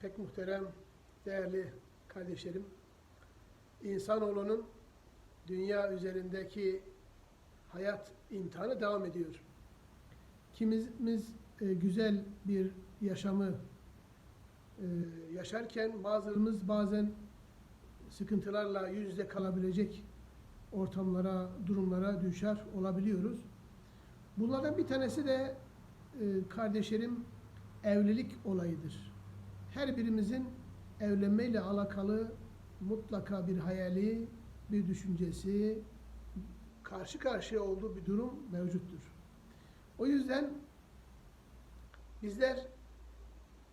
Pek muhterem, değerli kardeşlerim, insanoğlunun dünya üzerindeki hayat imtihanı devam ediyor. Kimimiz e, güzel bir yaşamı e, yaşarken bazılarımız bazen sıkıntılarla yüz yüze kalabilecek ortamlara, durumlara düşer olabiliyoruz. Bunlardan bir tanesi de e, kardeşlerim evlilik olayıdır. Her birimizin evlenmeyle alakalı mutlaka bir hayali, bir düşüncesi, karşı karşıya olduğu bir durum mevcuttur. O yüzden bizler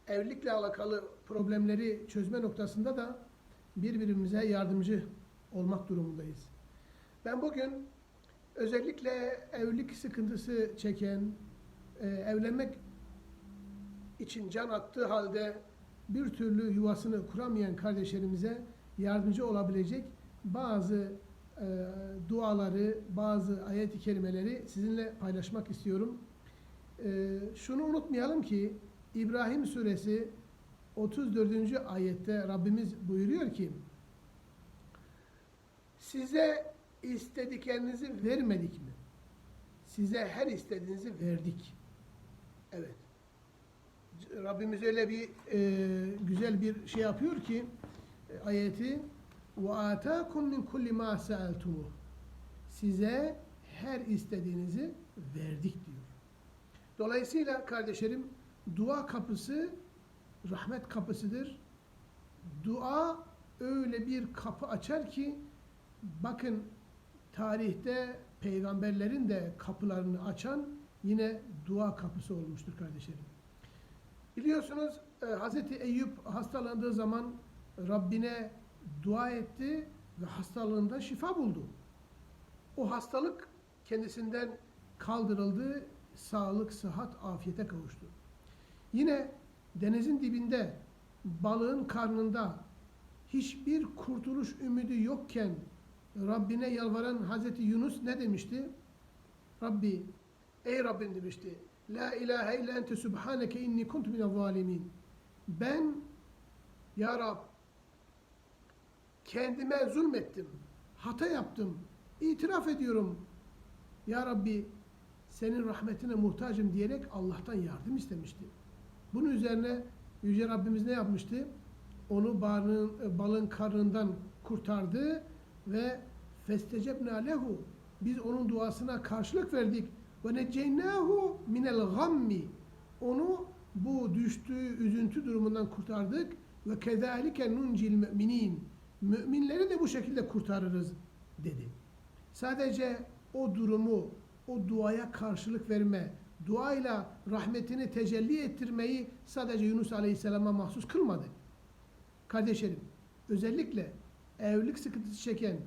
evlilikle alakalı problemleri çözme noktasında da birbirimize yardımcı olmak durumundayız. Ben bugün özellikle evlilik sıkıntısı çeken, e, evlenmek için can attığı halde bir türlü yuvasını kuramayan kardeşlerimize yardımcı olabilecek bazı e, duaları, bazı ayet-i kerimeleri sizinle paylaşmak istiyorum. E, şunu unutmayalım ki İbrahim suresi 34. ayette Rabbimiz buyuruyor ki size istediklerinizi vermedik mi? Size her istediğinizi verdik. Evet. Rabbimiz öyle bir e, güzel bir şey yapıyor ki e, ayeti وَاَتَاكُمْ مِنْ كُلِّ مَا سَأَلْتُمُهُ Size her istediğinizi verdik diyor. Dolayısıyla kardeşlerim dua kapısı rahmet kapısıdır. Dua öyle bir kapı açar ki bakın tarihte peygamberlerin de kapılarını açan yine dua kapısı olmuştur kardeşlerim. Biliyorsunuz e, Hz. Eyüp hastalandığı zaman Rabbine dua etti ve hastalığında şifa buldu. O hastalık kendisinden kaldırıldı, sağlık, sıhhat, afiyete kavuştu. Yine denizin dibinde, balığın karnında hiçbir kurtuluş ümidi yokken Rabbine yalvaran Hazreti Yunus ne demişti? Rabbi, ey Rabbim demişti. La ilahe illa ente subhaneke inni kuntu minel zalimin. Ben, Ya Rab, kendime zulmettim, hata yaptım, itiraf ediyorum. Ya Rabbi, senin rahmetine muhtacım diyerek Allah'tan yardım istemişti. Bunun üzerine Yüce Rabbimiz ne yapmıştı? Onu balığın, balığın karnından kurtardı ve festecebna lehu biz onun duasına karşılık verdik ve neceynahu minel gammi onu bu düştüğü üzüntü durumundan kurtardık ve kezalike nuncil müminin müminleri de bu şekilde kurtarırız dedi. Sadece o durumu, o duaya karşılık verme, duayla rahmetini tecelli ettirmeyi sadece Yunus Aleyhisselam'a mahsus kılmadı. Kardeşlerim, özellikle evlilik sıkıntısı çeken,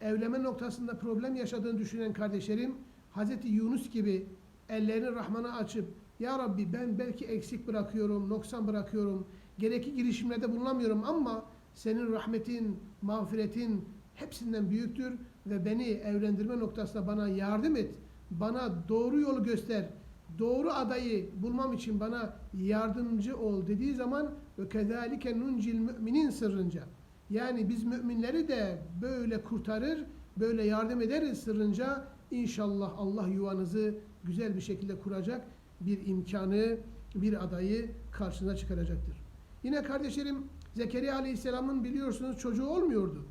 evlenme noktasında problem yaşadığını düşünen kardeşlerim, Hz. Yunus gibi ellerini Rahman'a açıp, Ya Rabbi ben belki eksik bırakıyorum, noksan bırakıyorum, gerekli girişimlerde bulunamıyorum ama senin rahmetin, mağfiretin hepsinden büyüktür ve beni evlendirme noktasında bana yardım et, bana doğru yolu göster, doğru adayı bulmam için bana yardımcı ol. dediği zaman ve kezalike nuncil müminin sırrınca. Yani biz müminleri de böyle kurtarır, böyle yardım ederiz sırrınca inşallah Allah yuvanızı güzel bir şekilde kuracak bir imkanı, bir adayı karşına çıkaracaktır. Yine kardeşlerim Zekeriya Aleyhisselam'ın biliyorsunuz çocuğu olmuyordu.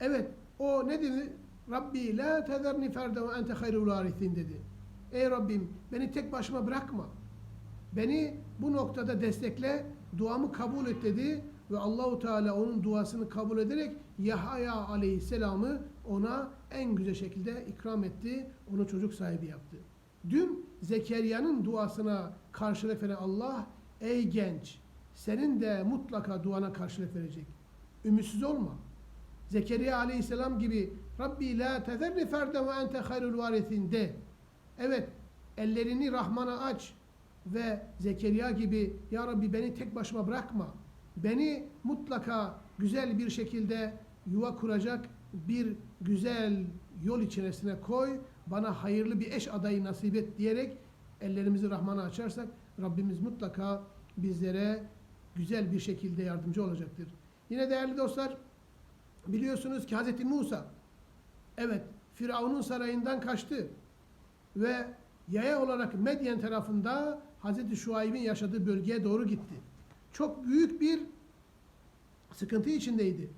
Evet o ne dedi? Rabbi la tezerni ferde ve ente hayrul dedi. Ey Rabbim beni tek başıma bırakma. Beni bu noktada destekle, duamı kabul et dedi ve Allahu Teala onun duasını kabul ederek Yahya Aleyhisselam'ı ona en güzel şekilde ikram etti. Onu çocuk sahibi yaptı. Dün Zekeriya'nın duasına karşılık veren Allah, ey genç, senin de mutlaka duana karşılık verecek. Ümitsiz olma. Zekeriya aleyhisselam gibi Rabbi la tezerni ferde ve ente hayrul varithin de. Evet, ellerini Rahman'a aç ve Zekeriya gibi Ya Rabbi beni tek başıma bırakma. Beni mutlaka güzel bir şekilde yuva kuracak bir güzel yol içerisine koy. Bana hayırlı bir eş adayı nasip et diyerek ellerimizi Rahman'a açarsak Rabbimiz mutlaka bizlere güzel bir şekilde yardımcı olacaktır. Yine değerli dostlar biliyorsunuz ki Hz. Musa evet Firavun'un sarayından kaçtı ve yaya olarak Medyen tarafında Hz. Şuayb'in yaşadığı bölgeye doğru gitti. Çok büyük bir sıkıntı içindeydi.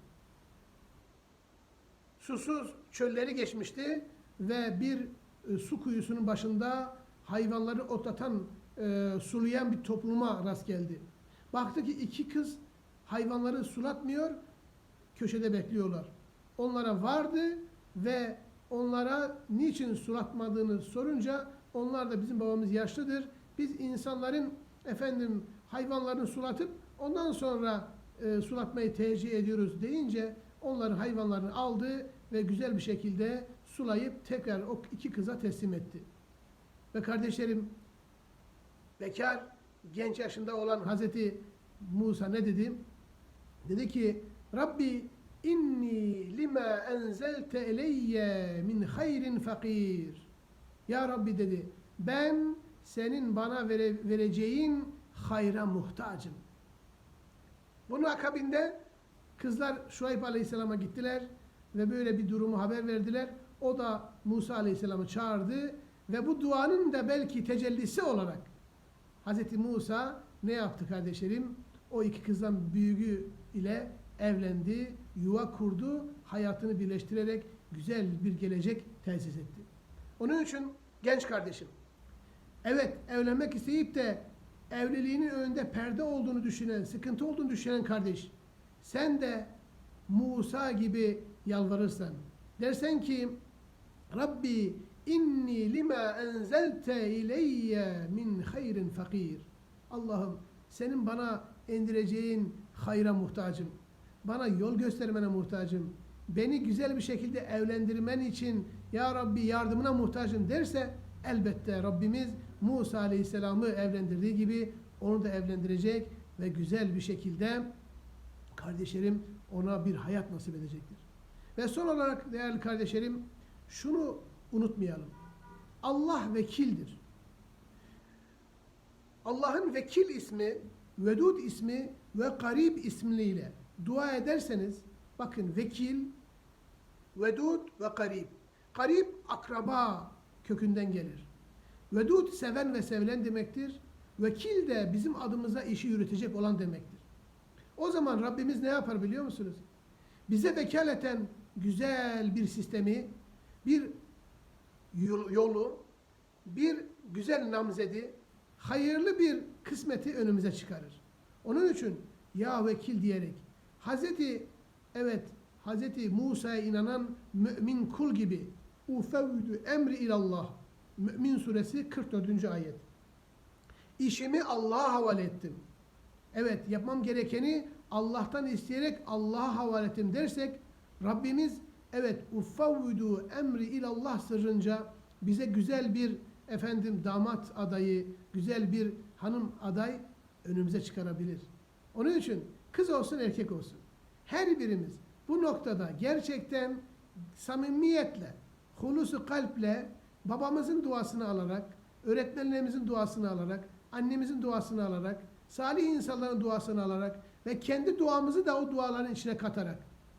Susuz çölleri geçmişti ve bir e, su kuyusunun başında hayvanları otlatan, e, sulayan bir topluma rast geldi. Baktı ki iki kız hayvanları sulatmıyor, köşede bekliyorlar. Onlara vardı ve onlara niçin sulatmadığını sorunca onlar da bizim babamız yaşlıdır. Biz insanların efendim hayvanlarını sulatıp ondan sonra e, sulatmayı tercih ediyoruz deyince onların hayvanlarını aldı ve güzel bir şekilde sulayıp tekrar o iki kıza teslim etti. Ve kardeşlerim bekar genç yaşında olan Hazreti Musa ne dedi? Dedi ki Rabbi inni lima enzelte eleyye min hayrin fakir. Ya Rabbi dedi ben senin bana vere, vereceğin hayra muhtacım. Bunun akabinde kızlar Şuayb Aleyhisselam'a gittiler ve böyle bir durumu haber verdiler. O da Musa Aleyhisselam'ı çağırdı ve bu duanın da belki tecellisi olarak Hz. Musa ne yaptı kardeşlerim? O iki kızdan büyüğü ile evlendi, yuva kurdu, hayatını birleştirerek güzel bir gelecek tesis etti. Onun için genç kardeşim, evet evlenmek isteyip de evliliğinin önünde perde olduğunu düşünen, sıkıntı olduğunu düşünen kardeş, sen de Musa gibi yalvarırsan, dersen ki Rabbi inni lima enzelte ileyye min hayrin fakir. Allah'ım senin bana indireceğin hayra muhtacım. Bana yol göstermene muhtacım. Beni güzel bir şekilde evlendirmen için ya Rabbi yardımına muhtacım derse elbette Rabbimiz Musa Aleyhisselam'ı evlendirdiği gibi onu da evlendirecek ve güzel bir şekilde kardeşlerim ona bir hayat nasip edecektir. Ve son olarak değerli kardeşlerim şunu unutmayalım. Allah vekildir. Allah'ın vekil ismi, vedud ismi ve garib ismiyle dua ederseniz bakın vekil, vedud ve garib. Garib akraba kökünden gelir. Vedud seven ve sevilen demektir. Vekil de bizim adımıza işi yürütecek olan demektir. O zaman Rabbimiz ne yapar biliyor musunuz? Bize vekaleten güzel bir sistemi, bir yolu, bir güzel namzedi, hayırlı bir kısmeti önümüze çıkarır. Onun için ya vekil diyerek Hazreti evet Hazreti Musa'ya inanan mümin kul gibi ufevvüdü emri ilallah Mümin suresi 44. ayet. İşimi Allah'a havale ettim. Evet yapmam gerekeni Allah'tan isteyerek Allah'a havale ettim dersek Rabbimiz evet uffavvidu emri ilallah sırrınca bize güzel bir efendim damat adayı, güzel bir hanım aday önümüze çıkarabilir. Onun için kız olsun erkek olsun. Her birimiz bu noktada gerçekten samimiyetle, hulusu kalple babamızın duasını alarak, öğretmenlerimizin duasını alarak, annemizin duasını alarak, salih insanların duasını alarak ve kendi duamızı da o duaların içine katarak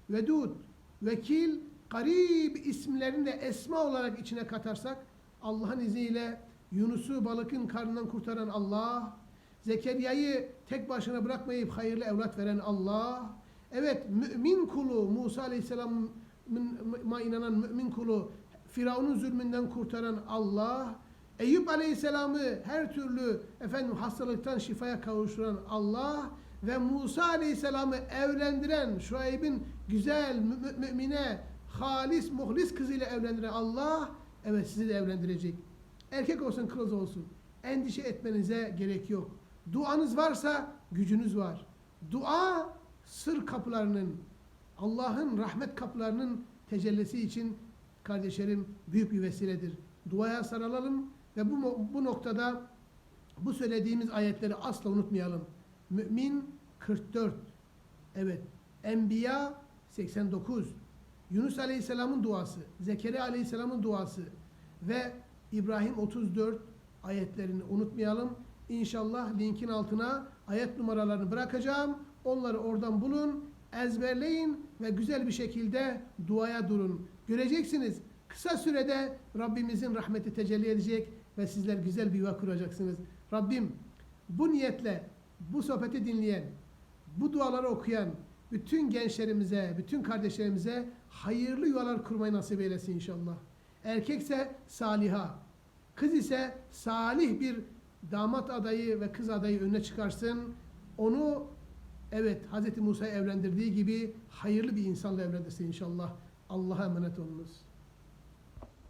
Vedud, Vekil, Garib isimlerini de esma olarak içine katarsak Allah'ın izniyle Yunus'u balıkın karnından kurtaran Allah, Zekeriya'yı tek başına bırakmayıp hayırlı evlat veren Allah, evet mümin kulu Musa Aleyhisselam'a inanan mümin kulu Firavun'un zulmünden kurtaran Allah, Eyüp Aleyhisselam'ı her türlü efendim hastalıktan şifaya kavuşturan Allah ve Musa Aleyhisselam'ı evlendiren Şuayb'in güzel mü mümine halis muhlis kızıyla evlendiren Allah evet sizi de evlendirecek. Erkek olsun kız olsun. Endişe etmenize gerek yok. Duanız varsa gücünüz var. Dua sır kapılarının Allah'ın rahmet kapılarının tecellisi için kardeşlerim büyük bir vesiledir. Duaya sarılalım ve bu, bu noktada bu söylediğimiz ayetleri asla unutmayalım. Mümin 44. Evet. Enbiya 89. Yunus Aleyhisselam'ın duası, Zekeriya Aleyhisselam'ın duası ve İbrahim 34 ayetlerini unutmayalım. İnşallah linkin altına ayet numaralarını bırakacağım. Onları oradan bulun, ezberleyin ve güzel bir şekilde duaya durun. Göreceksiniz kısa sürede Rabbimizin rahmeti tecelli edecek ve sizler güzel bir yuva kuracaksınız. Rabbim bu niyetle bu sohbeti dinleyen, bu duaları okuyan bütün gençlerimize, bütün kardeşlerimize hayırlı yuvalar kurmayı nasip eylesin inşallah. Erkekse saliha, kız ise salih bir damat adayı ve kız adayı önüne çıkarsın. Onu evet Hz. Musa'yı evlendirdiği gibi hayırlı bir insanla evlendirsin inşallah. Allah'a emanet olunuz.